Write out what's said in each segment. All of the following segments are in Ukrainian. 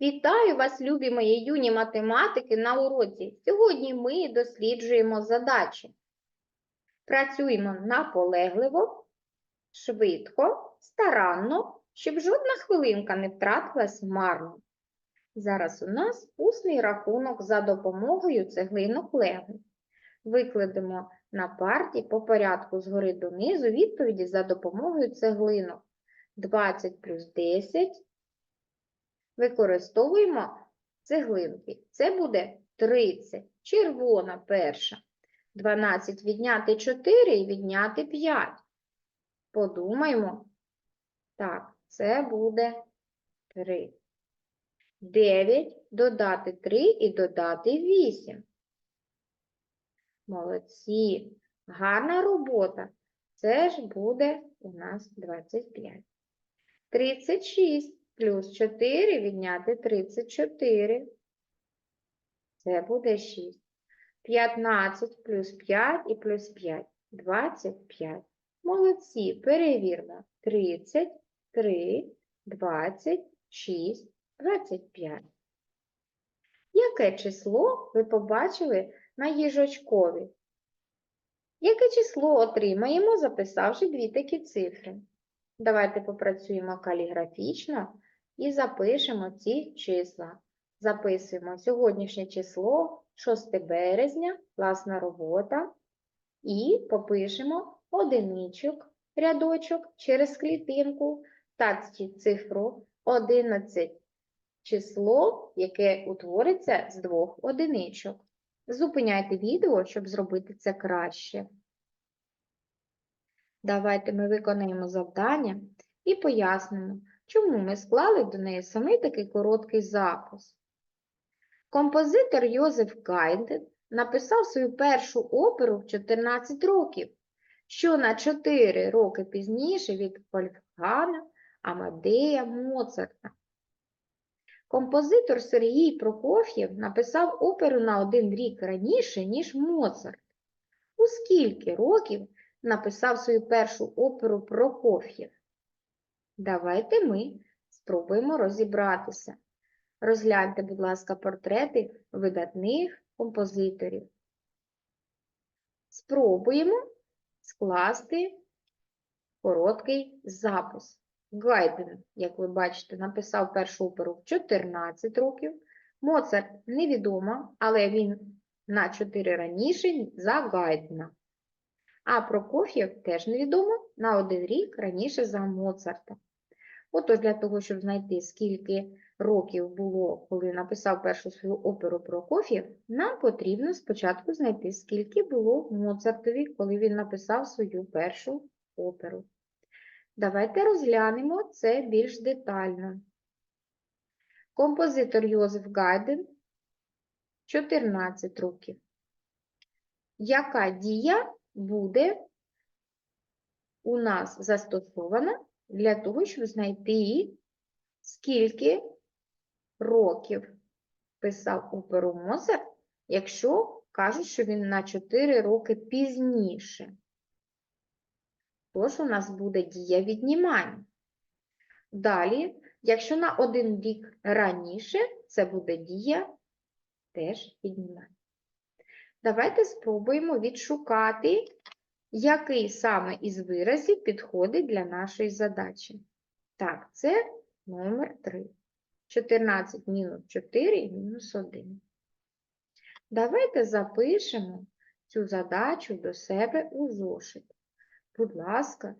Вітаю вас, любі мої юні математики, на уроці. Сьогодні ми досліджуємо задачі. Працюємо наполегливо, швидко, старанно, щоб жодна хвилинка не втратилась марно. Зараз у нас усний рахунок за допомогою цеглинок лего. Викладемо на парті по порядку згори донизу відповіді за допомогою цеглинок. 20 плюс 10 використовуємо цеглинки. Це буде 30, червона перша. 12 відняти 4 і відняти 5. Подумаємо. Так, це буде 3. 9 додати 3 і додати 8. Молодці. Гарна робота. Це ж буде у нас 25. 36 плюс 4 відняти 34. Це буде 6. 15 плюс 5 і плюс 5. 25. Молодці, перевірно. 30, 3, 26, 25. Яке число ви побачили на їжачкові? Яке число отримаємо, записавши дві такі цифри? Давайте попрацюємо каліграфічно і запишемо ці числа. Записуємо сьогоднішнє число 6 березня, класна робота. І попишемо одиничок, рядочок через клітинку та цифру 11 число, яке утвориться з двох одиничок. Зупиняйте відео, щоб зробити це краще. Давайте ми виконаємо завдання і пояснимо, чому ми склали до неї саме такий короткий запис. Композитор Йозеф Гайден написав свою першу оперу в 14 років, що на 4 роки пізніше від Вольфгана Амадея Моцарта. Композитор Сергій Прокоф'єв написав оперу на один рік раніше, ніж Моцарт. У скільки років написав свою першу оперу Прокоф'єв? Давайте ми спробуємо розібратися. Розгляньте, будь ласка, портрети видатних композиторів. Спробуємо скласти короткий запис. Гайден, як ви бачите, написав першу оперу в 14 років. Моцарт невідомо, але він на 4 раніше за Гайдена. А Прокоф'єв теж невідомо на один рік раніше за Моцарта. Отож, для того, щоб знайти, скільки років було, коли написав першу свою оперу Прокоф'єв, нам потрібно спочатку знайти, скільки було Моцартові, коли він написав свою першу оперу. Давайте розглянемо це більш детально. Композитор Йозеф Гайден 14 років. Яка дія буде у нас застосована для того, щоб знайти, скільки років писав оперу Моцарт, якщо кажуть, що він на 4 роки пізніше. Тож у нас буде дія віднімання. Далі, якщо на один рік раніше, це буде дія теж віднімання. Давайте спробуємо відшукати, який саме із виразів підходить для нашої задачі. Так, це номер 3. 14 мінус 4 і мінус 1. Давайте запишемо цю задачу до себе у зошит. Будь ласка,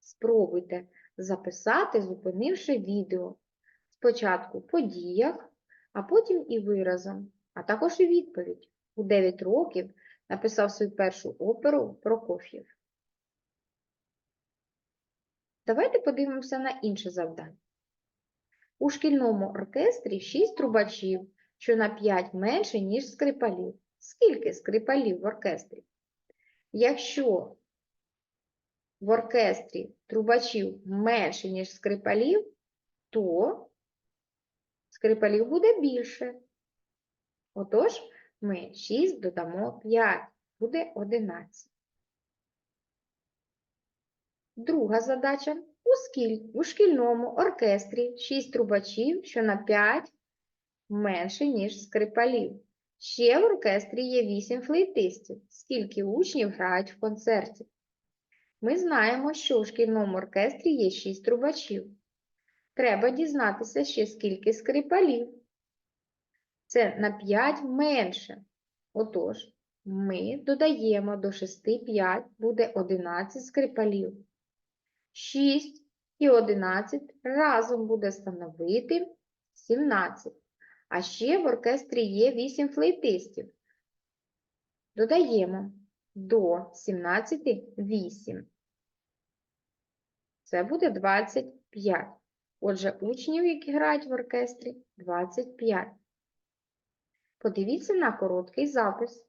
спробуйте записати, зупинивши відео. Спочатку по діях, а потім і виразом, а також і відповідь. У 9 років написав свою першу оперу Прокоф'єв. Давайте подивимося на інше завдання. У шкільному оркестрі 6 трубачів, що на 5 менше, ніж скрипалів. Скільки скрипалів в оркестрі? Якщо в оркестрі трубачів менше, ніж скрипалів, то скрипалів буде більше. Отож, ми 6 додамо 5, буде 11. Друга задача. У, скіль... у шкільному оркестрі 6 трубачів, що на 5 менше, ніж скрипалів. Ще в оркестрі є 8 флейтистів. Скільки учнів грають в концерті? Ми знаємо, що у шкільному оркестрі є 6 трубачів. Треба дізнатися ще скільки скрипалів. Це на 5 менше. Отож, ми додаємо до 6 5, буде 11 скрипалів. 6 і 11 разом буде становити 17. А ще в оркестрі є 8 флейтистів. Додаємо до 17 8. Це буде 25. Отже, учнів, які грають в оркестрі, 25. Подивіться на короткий запис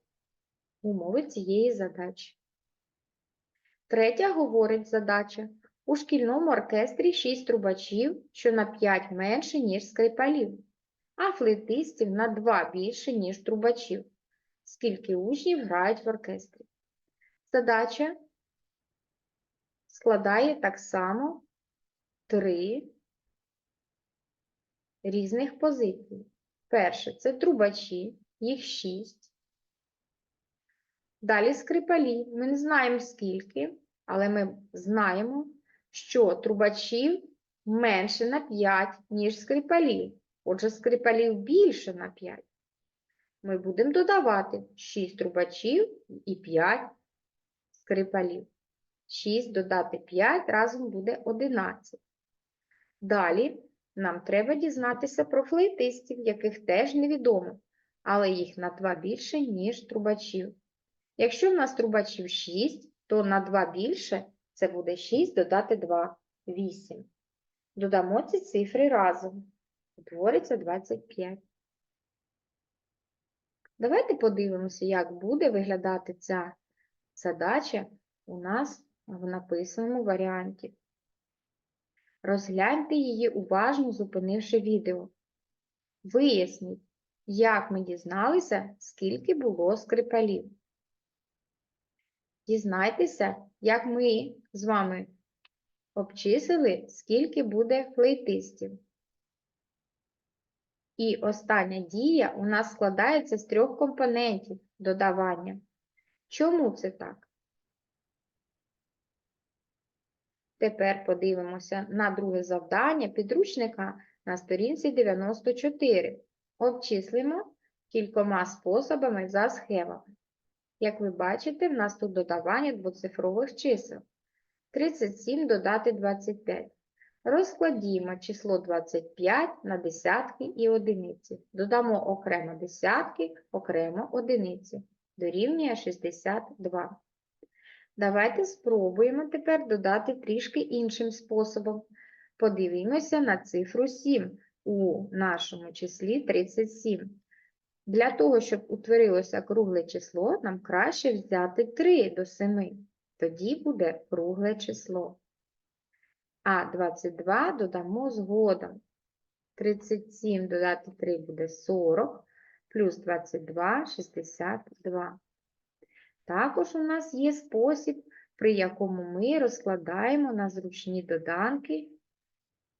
умови цієї задачі. Третя говорить задача. У шкільному оркестрі 6 трубачів, що на 5 менше, ніж скрипалів, а флейтистів на 2 більше, ніж трубачів. Скільки учнів грають в оркестрі? Задача складає так само три різних позиції. Перше це трубачі, їх 6. Далі скрипалі. Ми не знаємо скільки, але ми знаємо, що трубачів менше на 5, ніж скрипалів. Отже, скрипалів більше на 5. Ми будемо додавати 6 трубачів і 5 скрипалів. 6 додати 5 разом буде 11. Далі нам треба дізнатися про флейтистів, яких теж невідомо, але їх на 2 більше, ніж трубачів. Якщо в нас трубачів 6, то на 2 більше це буде 6 додати 2 – 8. Додамо ці цифри разом. Утвориться 25. Давайте подивимося, як буде виглядати ця задача у нас в написаному варіанті. Розгляньте її уважно, зупинивши відео. Виясніть, як ми дізналися, скільки було скрипалів. Дізнайтеся, як ми з вами обчислили, скільки буде флейтистів. І остання дія у нас складається з трьох компонентів додавання. Чому це так? Тепер подивимося на друге завдання підручника на сторінці 94. Обчислимо кількома способами за схемами. Як ви бачите, в нас тут додавання двоцифрових чисел. 37 додати 25. Розкладімо число 25 на десятки і одиниці. Додамо окремо десятки, окремо одиниці. Дорівнює 62. Давайте спробуємо тепер додати трішки іншим способом. Подивімося на цифру 7 у нашому числі 37. Для того, щоб утворилося кругле число, нам краще взяти 3 до 7. Тоді буде кругле число. А 22 додамо згодом. 37 додати 3 буде 40, плюс 22 – 62. Також у нас є спосіб, при якому ми розкладаємо на зручні доданки,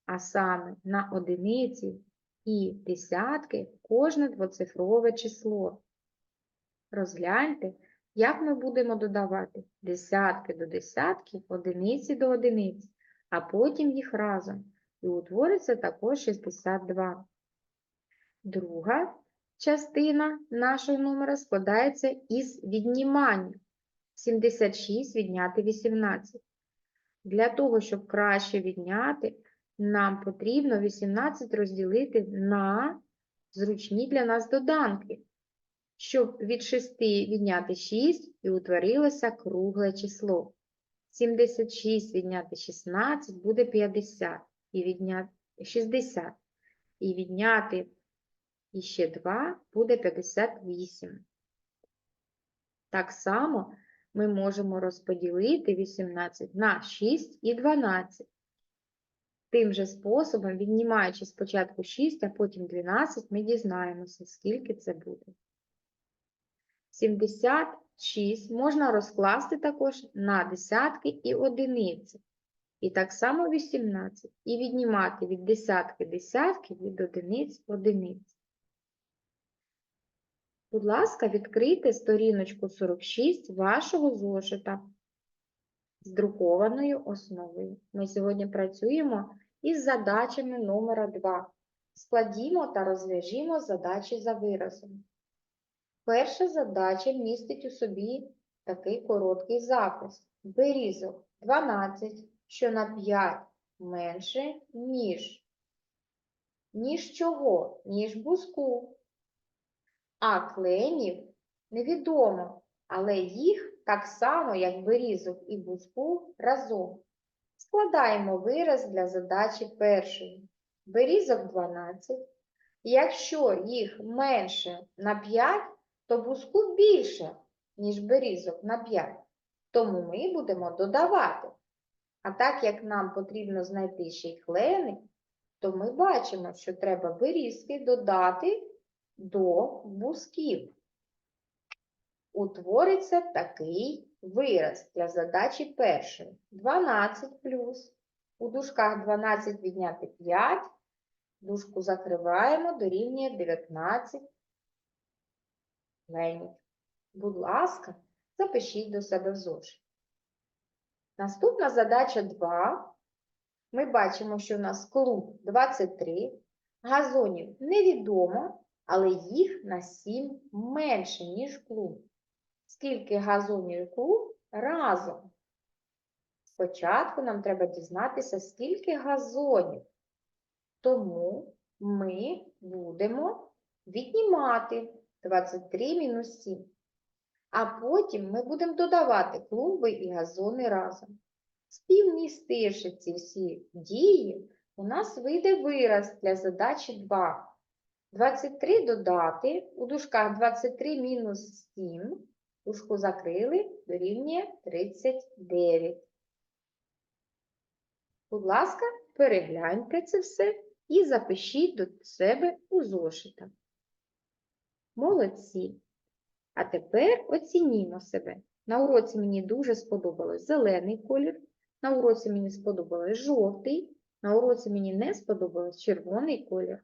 а саме на одиниці і десятки кожне двоцифрове число. Розгляньте, як ми будемо додавати десятки до десятків, одиниці до одиниць, а потім їх разом. І утвориться також 62. Друга частина нашого номера складається із віднімання. 76 відняти 18. Для того, щоб краще відняти, нам потрібно 18 розділити на зручні для нас доданки, щоб від 6 відняти 6 і утворилося кругле число. 76 відняти 16 буде 50 і відняти 60. І відняти і ще 2 буде 58. Так само ми можемо розподілити 18 на 6 і 12. Тим же способом, віднімаючи спочатку 6, а потім 12, ми дізнаємося, скільки це буде. 76 можна розкласти також на десятки і одиниці. І так само 18. І віднімати від десятки десятки, від одиниць одиниць. Будь ласка, відкрийте сторіночку 46 вашого зошита з друкованою основою. Ми сьогодні працюємо із задачами номера 2. Складімо та розв'яжімо задачі за виразом. Перша задача містить у собі такий короткий запис. Вирізок 12, що на 5 менше, ніж. Ніж чого? Ніж буску. А кленів невідомо, але їх так само, як вирізок і буску, разом. Складаємо вираз для задачі першої. Вирізок 12. Якщо їх менше на 5, то буску більше, ніж берізок на 5. Тому ми будемо додавати. А так як нам потрібно знайти ще й клени, то ми бачимо, що треба берізки додати до бусків. Утвориться такий вираз для задачі першої. 12 плюс. У дужках 12 відняти 5. Дужку закриваємо, дорівнює 19 кленів. Будь ласка, запишіть до себе в зошит. Наступна задача 2. Ми бачимо, що в нас клуб 23. Газонів невідомо, але їх на 7 менше, ніж клуб. Скільки газонів клуб разом? Спочатку нам треба дізнатися, скільки газонів. Тому ми будемо віднімати 23 мінус 7. А потім ми будемо додавати клумби і газони разом. Співмістивши ці всі дії, у нас вийде вираз для задачі 2. 23 додати, у дужках 23 мінус 7, дужку закрили, дорівнює 39. Будь ласка, перегляньте це все і запишіть до себе у зошита. Молодці! А тепер оцінімо себе. На уроці мені дуже сподобалось зелений колір, на уроці мені сподобалось жовтий, на уроці мені не сподобалось червоний колір.